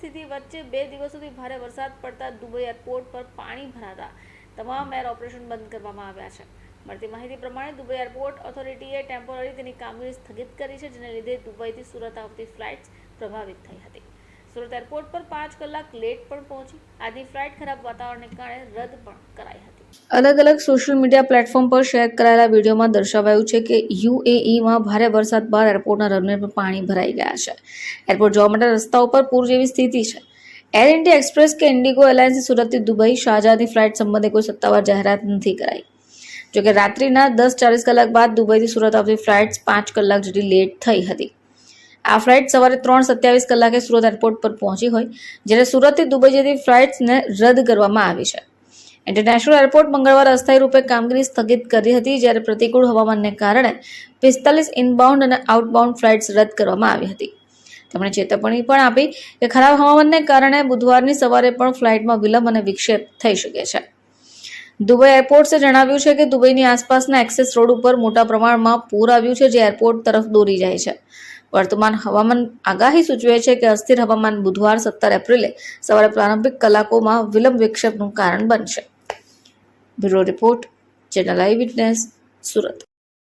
સ્થિતિ વચ્ચે બે દિવસ સુધી ભારે વરસાદ પડતા દુબઈ એરપોર્ટ પર પાણી ભરાતા તમામ એર ઓપરેશન બંધ કરવામાં આવ્યા છે. મળતી માહિતી પ્રમાણે દુબઈ એરપોર્ટ ઓથોરિટીએ ટેમ્પોરરી તેની કામગીરી સ્થગિત કરી છે, જેને લીધે દુબઈથી સુરત આવતી ફ્લાઇટ્સ પ્રભાવિત થઈ હતી. સુરત એરપોર્ટ પર પાંચ કલાક લેટ પણ પહોંચી. આજની ફ્લાઇટ ખરાબ વાતાવરણને કારણે રદ પણ કરાઈ હતી. અલગ અલગ સોશિયલ મીડિયા પ્લેટફોર્મ પર શેર કરાયેલા વિડીયોમાં દર્શાવાયું છે કે યુએઈમાં ભારે વરસાદ બાદ એરપોર્ટના રનવે પર પાણી ભરાઈ ગયા છે. એરપોર્ટ જવા માટે રસ્તાઓ પર પૂર જેવી સ્થિતિ છે. એર ઇન્ડિયા એક્સપ્રેસ કે ઇન્ડિગો એરલાઇન્સે સુરતથી દુબઈ શાહજહાની ફ્લાઇટ સંબંધે કોઈ સત્તાવાર જાહેરાત નથી કરાઈ. જોકે રાત્રિના દસ ચાલીસ કલાક બાદ દુબઈથી સુરત આવતી ફ્લાઇટ્સ પાંચ કલાક જેટલી લેટ થઈ હતી. આ ફ્લાઇટ સવારે ત્રણ સત્યાવીસ કલાકે સુરત એરપોર્ટ પર પહોંચી હોય, જ્યારે સુરતથી દુબઈ જતી ફ્લાઇટ્સને રદ કરવામાં આવી છે. ઇન્ટરનેશનલ એરપોર્ટ મંગળવારે અસ્થાયી રૂપે કામગીરી સ્થગિત કરી હતી, જ્યારે પ્રતિકૂળ હવામાનને કારણે પિસ્તાલીસ ઇનબાઉન્ડ અને આઉટબાઉન્ડ ફ્લાઇટ્સ રદ કરવામાં આવી હતી. તેમણે ચેતવણી પણ આપી કે ખરાબ હવામાનને કારણે બુધવારની સવારે પણ ફ્લાઇટમાં વિલંબ અને વિક્ષેપ થઈ શકે છે. દુબઈ એરપોર્ટ્સે જણાવ્યું છે કે દુબઈની આસપાસના એક્સેસ રોડ ઉપર મોટા પ્રમાણમાં પૂર આવ્યું છે, જે એરપોર્ટ તરફ દોરી જાય છે. વર્તમાન હવામાન આગાહી સૂચવે છે કે અસ્થિર હવામાન બુધવાર સત્તર એપ્રિલે સવારે પ્રારંભિક કલાકોમાં વિલંબ વિક્ષેપનું કારણ બનશે. Bureau report, channel eye witness, Surat.